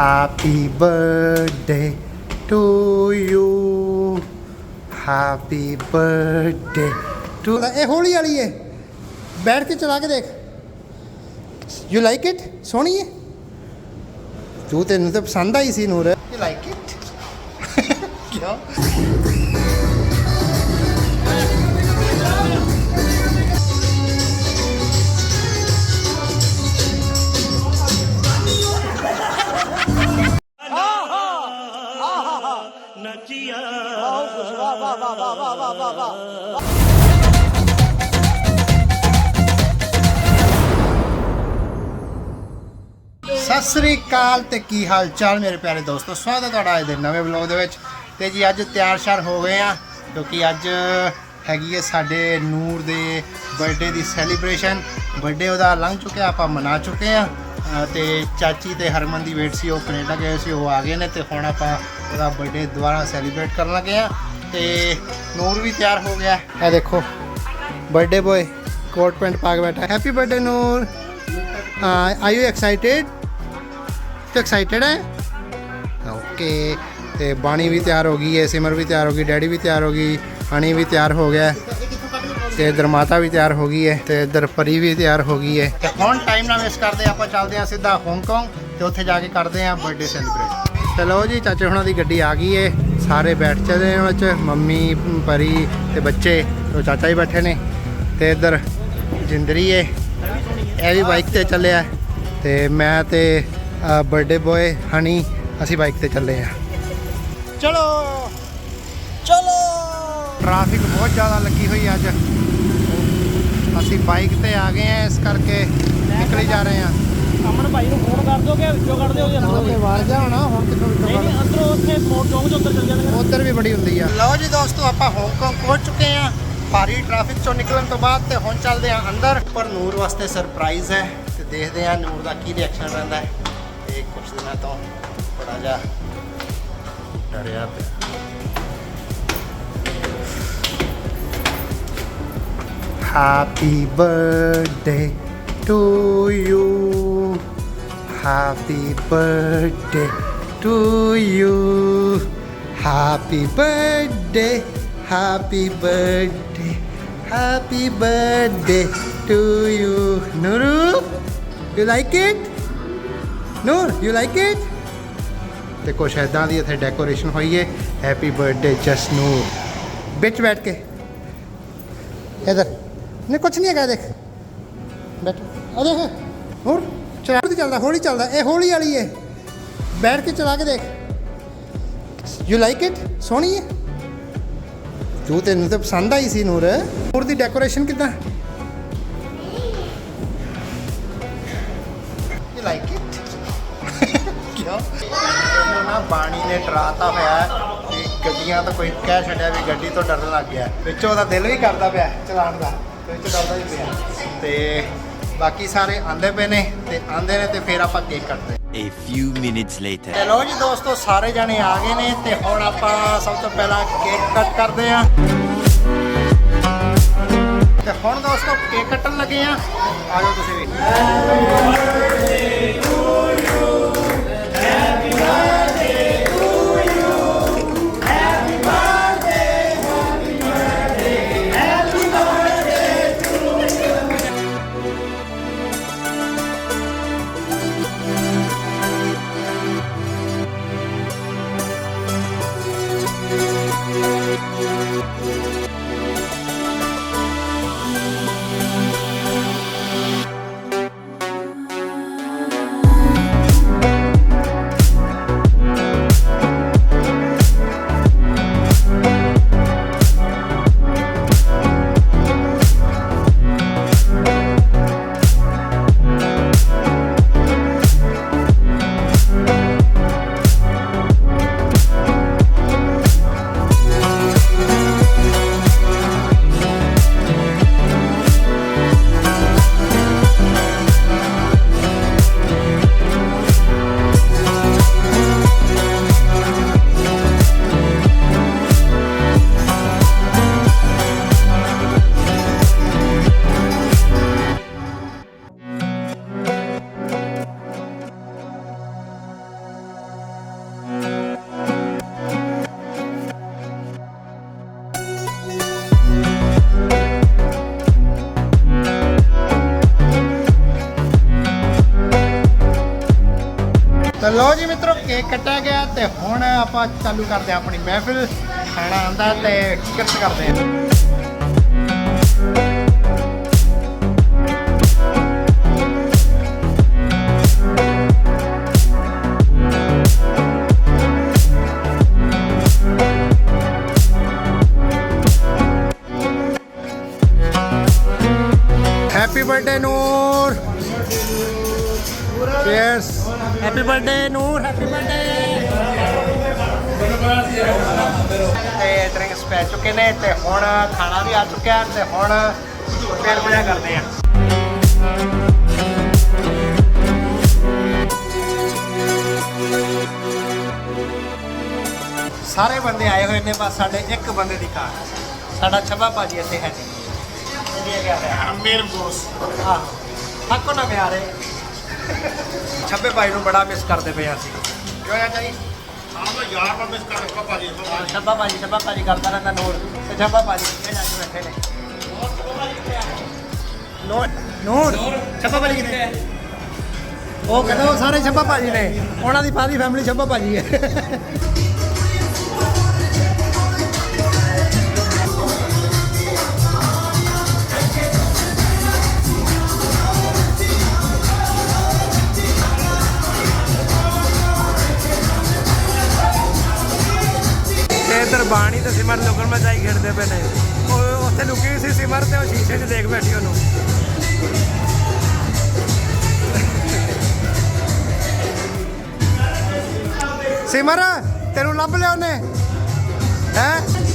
Happy birthday to you. Happy birthday to ਇਹ ਹੋਲੀ ਵਾਲੀ ਹੈ ਬੈਠ ਕੇ ਚਲਾ ਕੇ ਦੇਖ। ਯੂ ਲਾਈਕ ਇਟ ਸੋਹਣੀ ਹੈ ਤੂੰ ਤੈਨੂੰ ਤਾਂ ਪਸੰਦ ਆਈ ਸੀ ਨੂਰ। ਯੂ ਲਾਈਕ ਇਟ ਕਿਉਂ? ਸਤਿ ਸ੍ਰੀ ਅਕਾਲ ਤੇ ਕੀ ਹਾਲ ਚਾਲ ਮੇਰੇ ਪਿਆਰੇ ਦੋਸਤੋ? ਸਵਾਗਤ ਹੈ ਤੁਹਾਡਾ ਅੱਜ ਦੇ ਨਵੇਂ ਵਲੌਗ ਦੇ ਵਿੱਚ। ਤੇ ਜੀ ਅੱਜ ਤਿਆਰ ਸ਼ਾਰ ਹੋ ਗਏ ਆ ਕਿਉਂਕਿ ਅੱਜ ਹੈਗੀ ਹੈ ਸਾਡੇ ਨੂਰ ਦੇ ਬਰਥਡੇ ਦੀ ਸੈਲੀਬ੍ਰੇਸ਼ਨ ਬਰਥਡੇ ਉਹਦਾ ਲੰਘ ਚੁੱਕਿਆ ਆਪਾਂ ਮਨਾ ਚੁੱਕੇ ਆ। ਤੇ ਚਾਚੀ ਤੇ ਹਰਮਨ ਦੀ ਵੇਟ ਸੀ ਉਹ ਕੈਨੇਡਾ ਗਏ ਸੀ ਉਹ ਆ ਗਏ ਨੇ ਤੇ ਹੁਣ ਆਪਾਂ ਉਹਦਾ ਬਰਥਡੇ ਦੁਬਾਰਾ ਸੈਲੀਬ੍ਰੇਟ ਕਰਨ ਲੱਗੇ ਆ। ਤੇ ਨੂਰ ਵੀ ਤਿਆਰ ਹੋ ਗਿਆ। ਇਹ ਦੇਖੋ ਬਰਥਡੇ ਬॉय ਕੋਟ ਪੈਂਟ ਪਾ ਕੇ ਬੈਠਾ। Happy birthday Noor. Are you excited ਤੂੰ ਐਕਸਾਈਟਿਡ ਹੈ ਓਕੇ ਤੇ ਬਾਣੀ ਵੀ ਤਿਆਰ ਹੋ ਗਈ ਹੈ ਸਿਮਰ ਵੀ ਤਿਆਰ ਹੋ ਗਈ ਡੈਡੀ ਵੀ ਤਿਆਰ ਹੋ ਗਈ ਹਣੀ ਵੀ ਤਿਆਰ ਹੋ ਗਿਆ ਤੇ ਇਧਰ ਮਾਤਾ ਵੀ ਤਿਆਰ ਹੋ ਗਈ ਹੈ ਤੇ ਇਧਰ ਪਰੀ ਵੀ ਤਿਆਰ ਹੋ ਗਈ ਹੈ ਤੇ ਹੁਣ ਟਾਈਮ ਨਾ ਵੇਸਟ ਕਰਦੇ ਆਪਾਂ ਚੱਲਦੇ ਹਾਂ ਸਿੱਧਾ ਹਾਂਗਕਾਂਗ ਤੇ ਉੱਥੇ ਜਾ ਕੇ ਕਰਦੇ ਹਾਂ ਬਰਥਡੇ ਸੈਲੀਬ੍ਰੇਟ ਚਲੋ ਜੀ ਚਾਚੇ ਹੁਣਾਂ ਦੀ ਗੱਡੀ ਆ ਗਈ ਹੈ ਸਾਰੇ ਬੈਠ ਚਲੇ ਨੇ ਵਿੱਚ ਮੰਮੀ ਪਰੀ ਤੇ ਬੱਚੇ ਤੇ ਚਾਚਾ ਹੀ ਬੈਠੇ ਨੇ ਤੇ ਇਧਰ ਜਿੰਦਰੀ ਹੈ ਇਹ ਵੀ ਬਾਈਕ ਤੇ ਚੱਲਿਆ ਤੇ ਮੈਂ ਤੇ ਬਰਥਡੇ ਬॉय ਹਨੀ ਅਸੀਂ ਬਾਈਕ ਤੇ ਚੱਲੇ ਆ ਚਲੋ। ਚਲੋ। ਟ੍ਰੈਫਿਕ ਬਹੁਤ ਜ਼ਿਆਦਾ ਲੱਗੀ ਹੋਈ ਅੱਜ। ਅਸੀਂ ਬਾਈਕ ਤੇ ਆ ਗਏ ਆ ਇਸ ਕਰਕੇ ਨਿਕਲੀ ਜਾ ਰਹੇ ਆ ਅਮਨ ਭਾਈ ਨੂੰ ਫੋਨ ਕਰ ਦੋਗੇ ਵਿੱਚੋਂ ਕੱਢ ਦਿਓ ਜੀ ਅੰਦਰੋਂ ਤੇ ਵਾਰ ਜਾ ਹੋਣਾ ਹੁਣ ਕਿੱਥੋਂ ਨਹੀਂ ਨਹੀਂ ਅੰਦਰੋਂ ਉੱਥੇ ਮੋੜ ਚੌਂਕ ਚ ਉੱਤਰ ਚੱਲ ਜਾਂਦੇ ਉਧਰ ਵੀ ਬੜੀ ਹੁੰਦੀ ਆ। ਲਓ ਜੀ ਦੋਸਤੋ ਆਪਾਂ ਹਾਂਗਕਾਂਗ ਪਹੁੰਚ ਚੁੱਕੇ ਆ ਭਾਰੀ ਟ੍ਰੈਫਿਕ ਚੋਂ ਨਿਕਲਣ ਤੋਂ ਬਾਅਦ ਤੇ ਹੁਣ ਚੱਲਦੇ ਆ ਅੰਦਰ। ਪਰ ਨੂਰ ਵਾਸਤੇ ਸਰਪ੍ਰਾਈਜ਼ ਹੈ ਤੇ ਦੇਖਦੇ ਆ ਨੂਰ ਦਾ ਕੀ ਰਿਐਕਸ਼ਨ ਰਹਿੰਦਾ ਹੈ। cuma toh beraja dari apa? Ya? Happy birthday to you Happy birthday to you Happy birthday Happy birthday Happy birthday to you Nurul You like it? Nur, you like it? ਤੇ ਕੁਛ ਐਦਾਂ ਦੀ ਇੱਥੇ decoration ਹੋਈ ਹੈ happy birthday just ਨੂਰ ਵਿੱਚ ਬੈਠ ਕੇ। ਇਧਰ। ਨਹੀਂ ਕੁਛ ਨਹੀਂ ਹੈਗਾ ਦੇਖ। ਬੈਠ। ਆ ਦੇਖ। ਹੋਰ ਚਲਾ ਤੇ ਚੱਲਦਾ ਹੌਲੀ ਚੱਲਦਾ। ਇਹ ਹੌਲੀ ਵਾਲੀ ਹੈ ਬੈਠ ਕੇ ਚਲਾ ਕੇ ਦੇਖ। ਯੂ ਲਾਈਕ ਇਟ ਸੋਹਣੀ ਹੈ ਤੂੰ ਤੈਨੂੰ ਤਾਂ ਪਸੰਦ ਆਈ ਸੀ ਨੂਰ ਨੂਰ ਦੀ ਡੈਕੋਰੇਸ਼ਨ ਕਿਦਾਂ? ਇਹਨੂੰ ਨਾ ਡਰਾਤਾ ਹੋਇਆ ਹੈ ਕਿ ਗੱਡੀਆਂ ਤਾਂ ਕੋਈ ਕਹਿ ਛੱਡਿਆ ਵੀ ਗੱਡੀ ਤੋਂ ਡਰਨ ਲੱਗ ਗਿਆ। ਵਿੱਚੋਂ ਉਹਦਾ ਦਿਲ ਵੀ ਕਰਦਾ ਪਿਆ ਚਲਾਉਣ ਦਾ ਤੇ ਵਿੱਚ ਡਰਦਾ ਹੀ ਪਿਆ ਤੇ ਬਾਕੀ ਸਾਰੇ ਆਂਦੇ ਪਏ ਨੇ ਤੇ ਆਂਦੇ ਨੇ ਤੇ ਫਿਰ ਆਪਾਂ ਕੇਕ ਕੱਟਦੇ A few minutes later. ਤੇ ਲੋ ਜੀ ਦੋਸਤੋ ਸਾਰੇ ਜਣੇ ਆ ਗਏ ਨੇ ਤੇ ਹੁਣ ਆਪਾਂ ਸਭ ਤੋਂ ਪਹਿਲਾਂ ਕੇਕ ਕੱਟ ਕਰਦੇ ਆ ਤੇ ਹੁਣ ਦੋਸਤੋ ਕੇਕ ਕੱਟਣ ਲੱਗੇ ਆ ਆ ਜਾਓ ਤੁਸੀਂ ਵੀ। ਤੇ ਹੁਣ ਆਪਾਂ ਚਾਲੂ ਕਰਦੇ ਹਾਂ ਆਪਣੀ ਮਹਿਫਿਲ, ਖਾਣਾ ਆਂਦਾ ਤੇ ਕਿਰਤ ਕਰਦੇ ਹਾਂ। Happy birthday Noor cheers happy birthday Noor happy birthday ਤੇ ਡਰਿੰਕਸ ਪੈ ਚੁੱਕੇ ਨੇ ਤੇ ਹੁਣ ਖਾਣਾ ਵੀ ਆ ਚੁੱਕਿਆ ਤੇ ਹੁਣ ਫਿਰ ਮਜ਼ਾ ਕਰਦੇ ਆ। ਸਾਰੇ ਬੰਦੇ ਆਏ ਹੋਏ ਨੇ ਬਸ ਸਾਡੇ ਇੱਕ ਬੰਦੇ ਦੀ ਕਾਰ। ਸਾਡਾ ਛੱਬਾ ਭਾਜੀ ਇੱਥੇ ਹੈ ਨਹੀਂ। ਇੰਡੀਆ ਗਿਆ ਹੈ। ਮੇਰ ਬੋਸ ਆਹ ਹੱਕੋ ਨਾ ਮਿਆਰੇ ਛੱਬੇ ਭਾਈ ਨੂੰ ਬੜਾ ਮਿਸ ਕਰਦੇ ਪਏ ਅਸੀਂ। ਕਿਉਂ ਆ ਜੀ ਹਾਂ, ਛੱਬਾ ਭਾਜੀ ਛੱਬਾ ਭਾਜੀ ਕਰਦਾ ਰਹਿੰਦਾ ਨੂਰ ਤੇ ਛੱਬਾ ਭਾਜੀ ਇਹ ਜਾ ਕੇ ਬੈਠੇ ਨੇ? ਨੂਰ ਨੂਰ ਛੱਬਾ ਭਾਜੀ ਕਿੱਥੇ? ਉਹ ਕਹਿੰਦਾ ਉਹ ਸਾਰੇ ਛੱਬਾ ਭਾਜੀ ਨੇ। ਉਹਨਾਂ ਦੀ ਸਾਰੀ ਫੈਮਿਲੀ ਛੱਬਾ ਭਾਜੀ ਹੈ। ਬਾਣੀ ਤੇ ਸਿਮਰ ਲੁਕਣ ਮਚਾਈ ਖੇਡਦੇ ਪਏ ਨੇ। ਉਹ ਉੱਥੇ ਲੁਕੀ ਸੀ ਸਿਮਰ ਤੇ ਉਹ ਸ਼ੀਸ਼ੇ 'ਚ ਦੇਖ ਬੈਠੀ ਉਹਨੂੰ। ਸਿਮਰ, ਤੈਨੂੰ ਲੱਭ ਲਿਆ ਉਹਨੇ? ਹੈ?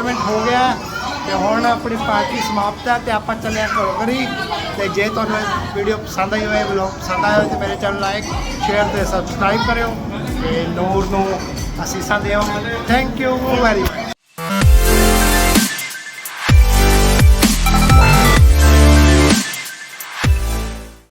ਇੰਜੋਇਮੈਂਟ ਹੋ ਗਿਆ ਤੇ ਹੁਣ ਆਪਣੀ ਪਾਰਟੀ ਸਮਾਪਤ ਹੈ ਤੇ ਆਪਾਂ ਚੱਲੇ ਹਾਂ ਘਰੋਂ ਘਰੀ ਤੇ ਜੇ ਤੁਹਾਨੂੰ ਵੀਡੀਓ ਪਸੰਦ ਆਈ ਹੋਵੇ ਵਲੌਗ ਪਸੰਦ ਆਇਆ ਹੋਵੇ ਤੇ ਮੇਰੇ ਚੈਨਲ ਲਾਈਕ ਸ਼ੇਅਰ ਤੇ ਸਬਸਕ੍ਰਾਈਬ ਕਰਿਓ ਤੇ ਨੂਰ ਨੂੰ ਅਸੀਸਾਂ ਦਿਓ। Thank you very much